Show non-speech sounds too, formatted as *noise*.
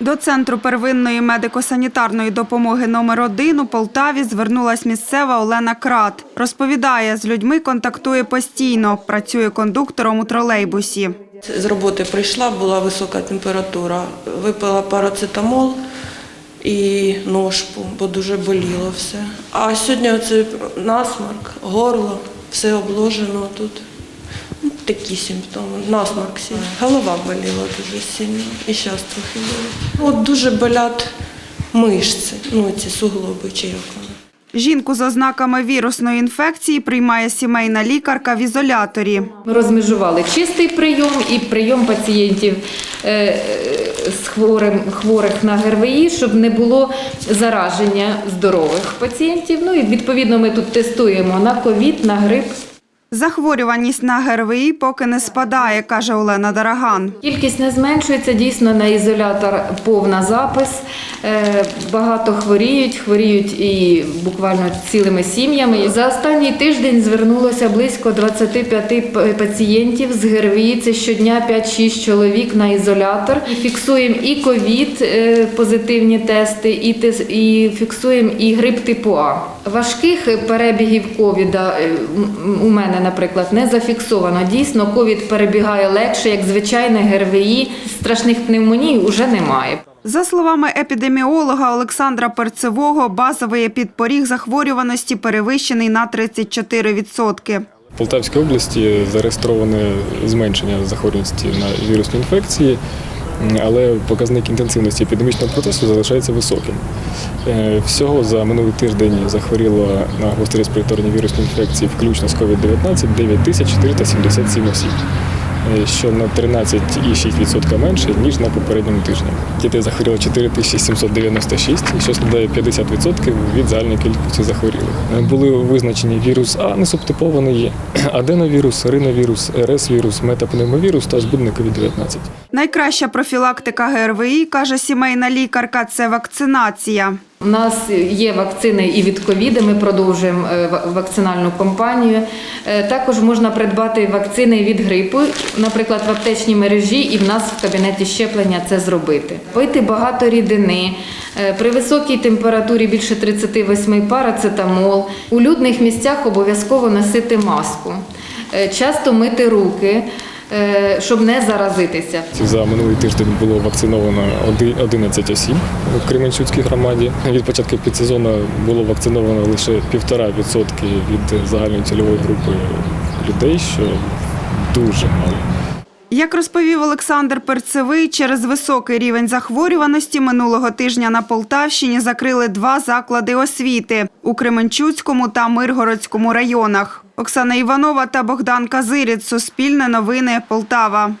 До центру первинної медико-санітарної допомоги номер 1 у Полтаві звернулась місцева Олена Крат. Розповідає, з людьми контактує постійно, працює кондуктором у тролейбусі. З роботи прийшла, була висока температура. Випила парацетамол і ножпу, бо дуже боліло все. А сьогодні оце насморк, горло, все обложено тут. Такі симптоми. Насморк сильний. Голова боліла дуже сильно. І зараз трохи болить. От дуже болять мишці, ну ці суглоби чи як вони. Жінку з ознаками вірусної інфекції приймає сімейна лікарка в ізоляторі. Ми розмежували чистий прийом і прийом пацієнтів е, е, з хворим, хворих на ГРВІ, щоб не було зараження здорових пацієнтів. Ну і відповідно ми тут тестуємо на ковід, на грип. Захворюваність на ГРВІ поки не спадає, каже Олена Дараган. Кількість не зменшується, дійсно на ізолятор повна запис. Е, Багато хворіють, хворіють і буквально цілими сім'ями. За останній тиждень звернулося близько 25 пацієнтів з ГРВІ. Це щодня 5-6 чоловік на ізолятор. Фіксуємо і ковід е, позитивні тести, і, фіксуємо і грип типу А. Важких перебігів ковіда е, у мене, наприклад, не зафіксовано. Дійсно, ковід перебігає легше, як звичайне ГРВІ. Страшних пневмоній вже немає. За словами епідеміолога Олександра Перцевого, базовий епідпоріг захворюваності перевищений на 34%. В Полтавській області зареєстроване зменшення захворюваності на вірусні інфекції, але показник інтенсивності епідемічного процесу залишається високим. Е, Всього за минулий тиждень захворіло на гострі респіраторні вірусні інфекції, включно з COVID-19, 9477 осіб, що на 13,6% менше, ніж на попередньому тижні. Дітей захворіло 4796, що складає 50% від загальної кількості захворілих. Е, Були визначені вірус А несубтипований, *clears throat* аденовірус, риновірус, РС-вірус, метапневмовірус та збудник COVID-19. Найкраща профілактика ГРВІ, каже сімейна лікарка, це вакцинація. У нас є вакцини і від ковіду. Ми продовжуємо е, вакцинальну кампанію. Е, Також можна придбати вакцини від грипу, наприклад, в аптечній мережі, і в нас в кабінеті щеплення це зробити. Пити багато рідини. Е, При високій температурі більше 38 парацетамол. У людних місцях обов'язково носити маску. Часто мити руки, щоб не заразитися. За минулий тиждень було вакциновано 11 осіб в Кременчуцькій громаді. Від початку підсезону було вакциновано лише 1,5% від загальної цільової групи людей, що дуже мало. Як розповів Олександр Перцевий, через високий рівень захворюваності минулого тижня на Полтавщині закрили два заклади освіти у Кременчуцькому та Миргородському районах. Оксана Іванова та Богдан Казиріць. Суспільне новини Полтава.